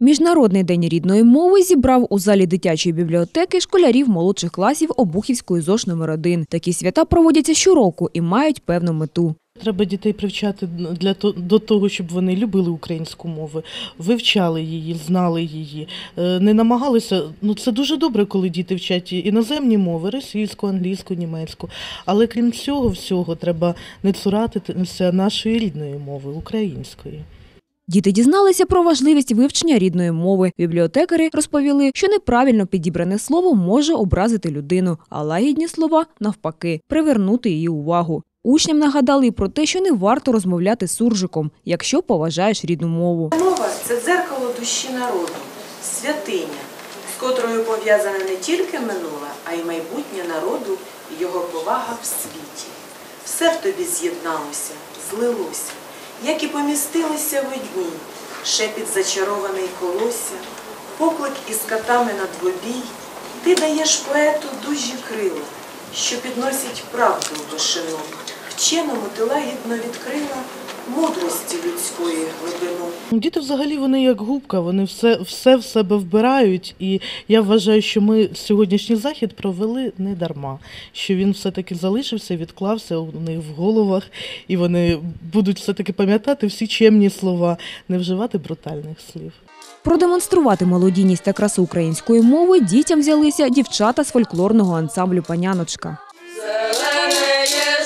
Міжнародний день рідної мови зібрав у залі дитячої бібліотеки школярів молодших класів Обухівської ЗОШ номер 1 Такі свята проводяться щороку і мають певну мету. Треба дітей привчати для до того, щоб вони любили українську мову, вивчали її, знали її, е, не намагалися. Ну це дуже добре, коли діти вчать іноземні мови, російську, англійську, німецьку. Але крім цього всього, треба не цуратися нашої рідної мови, української. Діти дізналися про важливість вивчення рідної мови. Бібліотекарі розповіли, що неправильно підібране слово може образити людину, а лагідні слова навпаки привернути її увагу. Учням нагадали і про те, що не варто розмовляти з суржиком, якщо поважаєш рідну мову. Мова це дзеркало душі народу, святиня, з котрою пов'язане не тільки минуле, а й майбутнє народу і його повага в світі. Все в тобі з'єдналося, злилося, як і помістилися в одні, шепіт зачарований колося, поклик із катами на двобій. Ти даєш поету дужі крила, що підносять правду вишину. Вченому ти лагідно відкрила мудрості людської глибину. Діти взагалі вони як губка, вони все, все в себе вбирають. І я вважаю, що ми сьогоднішній захід провели не дарма, що він все-таки залишився, відклався у них в головах, і вони будуть все-таки пам'ятати всі чемні слова, не вживати брутальних слів. Продемонструвати молодійність та красу української мови дітям взялися дівчата з фольклорного ансамблю Паняночка. Зелене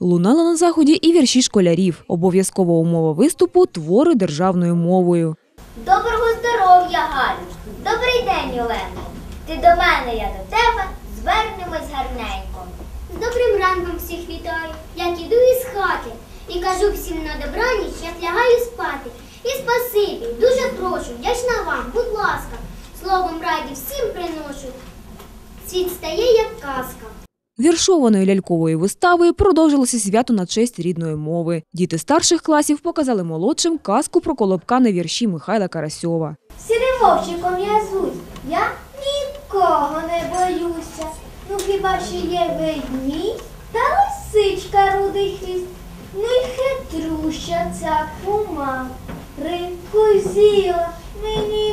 Лунала на заході і вірші школярів. Обов'язкова умова виступу твори державною мовою. Доброго здоров'я, Галю! Добрий день, Оленко! Ти до мене, я до тебе, звернемось гарненько. З добрим ранком всіх вітаю, як іду із хати. І кажу всім на добраніч, як лягаю спати. І спасибі, дуже прошу, вдячна вам, будь ласка, словом раді всім приношу. Світ стає, як казка. Віршованою ляльковою виставою продовжилося свято на честь рідної мови. Діти старших класів показали молодшим казку про колобка на вірші Михайла Карасьова. Сірим вовчиком я звусь, я нікого не боюся. Ну хіба що є ведмідь та лисичка рудий хвіст. Ну й хитруща ця кума. Рибку з'їла, мені.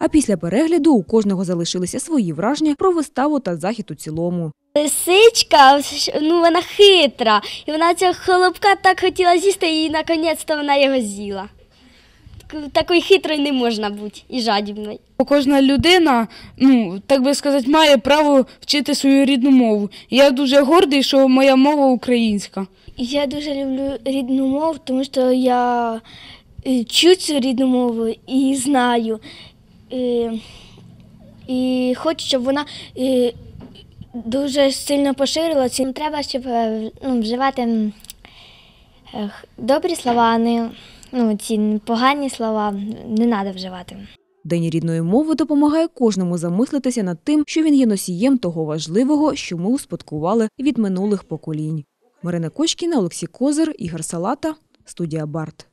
А після перегляду у кожного залишилися свої враження про виставу та захід у цілому. Лисичка, ну вона хитра, і вона цього холопка так хотіла з'їсти, і наконець-то вона його з'їла. Так- Такою хитрою не можна бути і жадібною. Кожна людина, ну так би сказати, має право вчити свою рідну мову. Я дуже гордий, що моя мова українська. Я дуже люблю рідну мову, тому що я е, чую цю рідну мову і знаю. І хочу, щоб вона дуже сильно поширилася. Треба, щоб е, ну, вживати е, добрі слова, не ну, ці погані слова не треба вживати. День рідної мови допомагає кожному замислитися над тим, що він є носієм того важливого, що ми успадкували від минулих поколінь. Марина Кочкіна, Олексій Козир, Ігор Салата, студія Барт.